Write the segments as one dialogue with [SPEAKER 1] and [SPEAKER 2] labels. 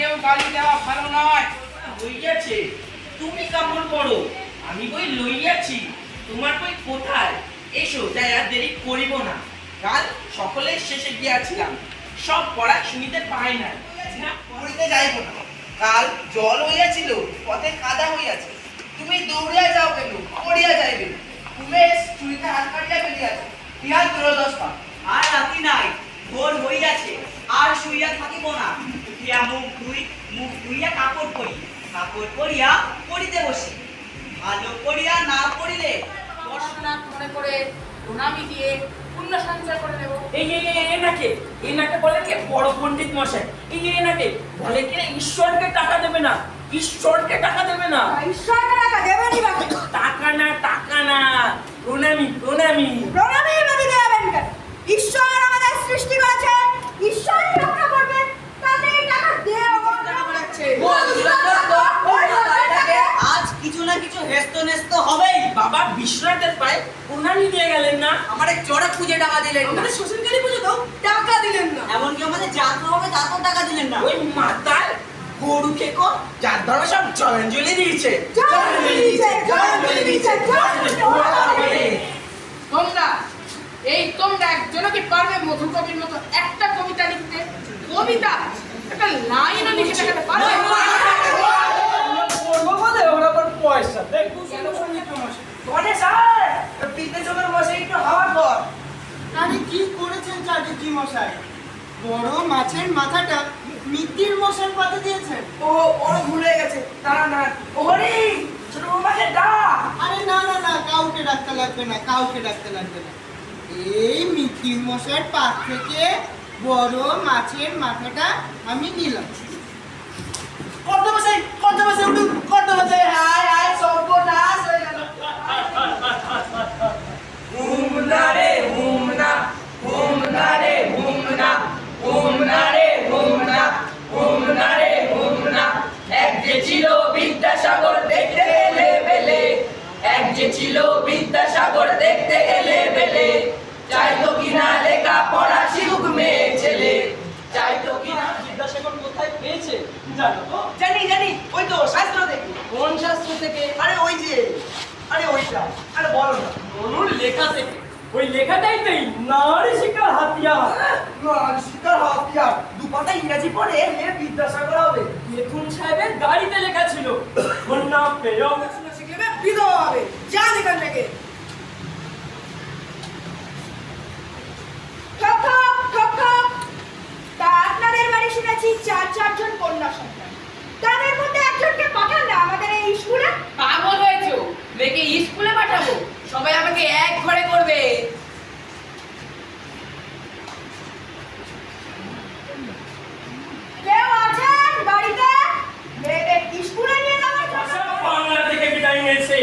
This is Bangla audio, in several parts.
[SPEAKER 1] তাকেও গালি দেওয়া ভালো নয়।
[SPEAKER 2] হইয়াছে তুমি কেমন করো আমি বই লইয়াছি। তোমার বই কোথায়? এসো তাই আর দেরি করিব না। কাল সকলের শেষে গিয়াছিলাম। সব পড়া শুনিতে পাই না, পড়িতে যাইব না। কাল জল হইয়াছিল, পথে কাদা হইয়াছে। তুমি দৌড়িয়া যাও কেন? পড়িয়া যাইবে। উমেশ চুরিতে হাত কাটিয়া ফেলিয়াছে। ইহার দুরদশা
[SPEAKER 3] আর রাতি নাই, ভোর হইয়াছে আর শুইয়া থাকিব না উঠিয়া মুখ ধুই মুখ ধুইয়া কাপড় পরি। কাপড় পরিয়া পড়িতে বসি। ভালো করিয়া না পড়িলে
[SPEAKER 1] পড়াশোনা মনে করে প্রণামী দিয়ে পুণ্য সঞ্চয় করে নেব।
[SPEAKER 4] এই এই এই এনাকে এনাকে বলে কে? বড় পণ্ডিত মশাই। এই এনাকে বলে কি? ঈশ্বরকে টাকা দেবে না। ঈশ্বরকে টাকা দেবে না।
[SPEAKER 5] ঈশ্বরকে টাকা বাকি
[SPEAKER 4] টাকা না টাকা না। প্রণামী প্রণামী।
[SPEAKER 5] প্রণামী
[SPEAKER 4] প্রণামী দিয়ে গেলেন না
[SPEAKER 3] আমার এক চড়ক পুজো টাকা দিলেন না
[SPEAKER 5] আমাদের শ্বশুরকারী পুজো তো টাকা দিলেন না
[SPEAKER 3] এমনকি আমাদের যাত্রা হবে তাতেও টাকা দিলেন না
[SPEAKER 4] ওই মাতাল গরু খেকো যার ধরো সব জলাঞ্জলি দিয়েছে
[SPEAKER 5] জলাঞ্জলি দিয়েছে, জলাঞ্জলি দিয়েছে,
[SPEAKER 1] তোমরা এই তোমরা একজনও কি পারবে মধু কবির মতো একটা কবিতা লিখতে কবিতা একটা লাইনও লিখে দেখাতে পারবে
[SPEAKER 4] বলে ওর আবার পয়সা দেখুন বলে স্যার পিতে চোখের বসে একটু হাওয়া কর
[SPEAKER 6] আরে কি চাটুর্জি মশাই? বড় মাছের মাথাটা মিত্তির মশার পাতে দিয়েছে।
[SPEAKER 4] ও ওর ভুলে গেছে। দাঁড়া না ওরে ছোট বৌমাকে ডাক।
[SPEAKER 6] আরে না না না কাউকে ডাকতে লাগবে না কাউকে ডাকতে লাগবে না। এই মিত্তির মশার পাত থেকে বড় মাছের মাথাটা আমি নিলাম
[SPEAKER 4] কত বসে কত বসে উঠু কত বসে হাই হাই সর্বনাশ হয়ে গেল হুমনা রে হুমনা হুমনা রে হুমনা হুমনা রে হুমনা হুমনা রে হুমনা এক যে ছিল বিদ্যাসাগর দেখতে এলে বেলে এক যে ছিল বিদ্যাসাগর দেখতে এলে বেলে চাইতো কিনা লেখা পড়া শিখুক মেয়ে ছেলে চাইতো কিনা বিদ্যাসাগর কোথায় পেয়েছে জানো তো
[SPEAKER 2] জানি জানি ওই তো শাস্ত্র দেখি।
[SPEAKER 4] কোন শাস্ত্র থেকে?
[SPEAKER 2] আরে ওই যে আরে ওইটা আরে বলো না।
[SPEAKER 4] অনুর লেখা থেকে। ওই লেখাটাই তো নারী শিক্ষার হাতিয়ার।
[SPEAKER 2] শিকার হাতিয়ার। দু পাতা ইংরাজি পড়ে মেয়ে বিদ্যাসাগর হবে।
[SPEAKER 4] বেতুন সাহেবের গাড়িতে লেখা ছিল। কন্যা পেয়
[SPEAKER 5] পড়াশোনা শিখলে বিধবা হবে। যান এখান থেকে। চার চারজন কন্যা সন্তান। তাদের মধ্যে একজনকে পাঠান না আমাদের এই স্কুলে।
[SPEAKER 1] পাগল হয়েছো। মেয়েকে স্কুলে পাঠাবো। সবাই আমাকে এক ঘরে করবে।
[SPEAKER 5] কেউ আছেন বাড়িতে? মেয়েদের স্কুলে নিয়ে যাওয়ার জন্য?
[SPEAKER 4] বাংলা থেকে বিদায় নিয়েছে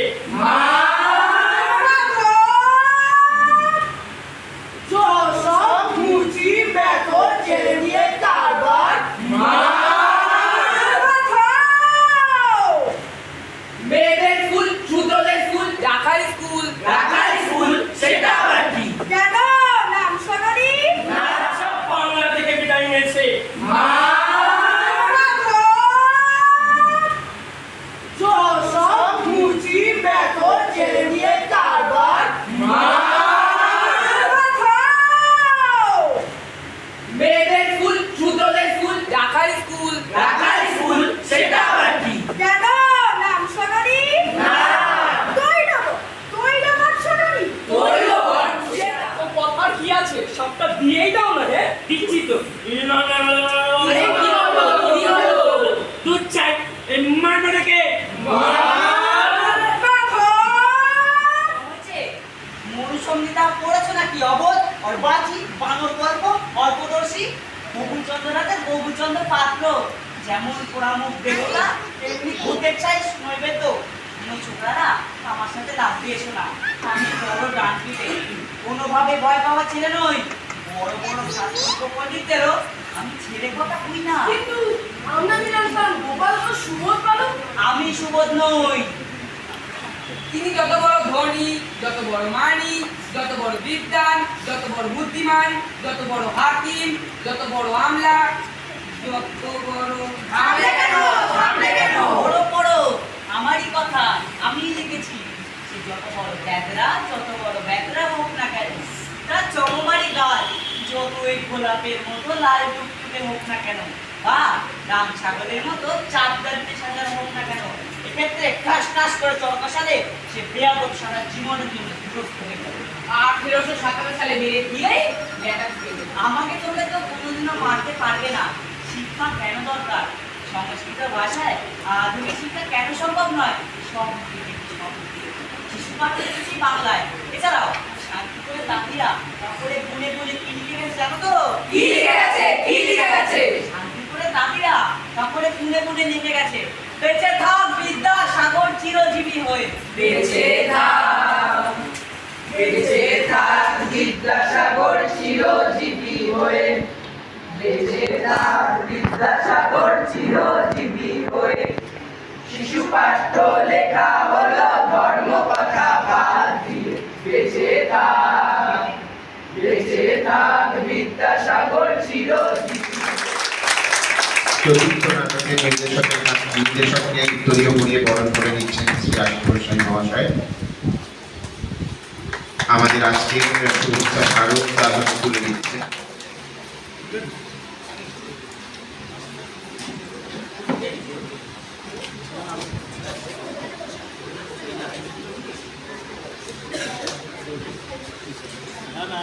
[SPEAKER 6] সব মুচি বেতর ছেড়ে দিয়ে তারপর
[SPEAKER 4] মেয়েদের স্কুল ছোটদের স্কুল রাখার রাখার স্কুল সেটা আবার কি?
[SPEAKER 5] কেন? নাম শোনি
[SPEAKER 4] না সব বাংলা থেকে বিদায় নিয়েছে।
[SPEAKER 6] সব মুচি বেতর ছেড়ে দিয়ে তারপর
[SPEAKER 4] মেয়েদের স্কুল ছোটদের স্কুল রাখার স্কুল সেটা আবার কি
[SPEAKER 5] কেন নাম শোনি
[SPEAKER 4] কথার কি আছে সবটা দিয়েই দাও না রে দিচ্ছি তো
[SPEAKER 2] আরে কি হলো? কি হলো?
[SPEAKER 4] দুধ চাই এই মারবাটাকে
[SPEAKER 3] হয়েছে বগুচন্দ্র পাত্র যেমন পোড়ামুখ দেবতা তেমনি ভূতের চাই নইবে তো ছোকরারা আমার সাথে লাভ দিয়েছ না আমি কোনোভাবে ভয় পাওয়া ছেলে নই। বড় বড় শাস্ত্র আমি ছেলে কথা কই না।
[SPEAKER 1] কিন্তু আমরা জানতাম গোপাল তো সুবোধ বালক
[SPEAKER 3] আমি সুবোধ নই।
[SPEAKER 1] তিনি যত বড় ধনী যত বড় মানি যত বড় বিদ্যান যত বড় বুদ্ধিমান যত বড় হাকিম যত বড় আমলা
[SPEAKER 3] যত বড়
[SPEAKER 5] কেন? কেন?
[SPEAKER 3] আমারই কথা আমি লিখেছি। সে যত বড় ব্যাগরা যত বড় ব্যাগরা হোক না কেন তার চমমারি গাল। যতই গোলাপের মতো লাল টুকটুকে হোক না কেন। বা রাম ছাগলের মতো চার চারটে হোক না কেন। এক্ষেত্রে ঠাস ঠাস করে চরকাশালে সে বেয়াদব সারা জীবনের জন্য বিগ্রস্ত হয়ে গেল
[SPEAKER 1] আঠেরোশো সাতান্ন সালে মেরে দিয়েই
[SPEAKER 3] আমাকে তোমরা তো কোনোদিনও মারতে পারবে না। শিক্ষা কেন দরকার? সংস্কৃত ভাষায় আধুনিক শিক্ষা কেন সম্ভব নয়? সব শিশু পাঠ্য বাংলায়। এছাড়াও করে তাকিয়া তারপরে গুনে গুনে কি লিখে গেছে জানো তো?
[SPEAKER 4] কি লিখে গেছে? কি লিখে গেছে?
[SPEAKER 3] শান্তি করে তাকিয়া তারপরে গুনে গুনে লিখে গেছে বেঁচে থাক বিদ্যা সাগর চিরজীবী হয়ে।
[SPEAKER 4] বেঁচে থাক বেঁচে থাক বিদ্যাসাগর চিরজীবী হয়ে। বেঁচে থাক বিদ্যাসাগর চিরজীবী হয়ে। শিশু পাঠ্য লেখা হলো ধর্ম কথা বাদ দিয়ে। বেঁচে থাক বেঁচে থাক
[SPEAKER 7] করে নিচ্ছেন শ্রী আশুতোষ মহাশয়। আমাদের আজকের শুভেচ্ছা স্মারক তুলে দিচ্ছে
[SPEAKER 6] না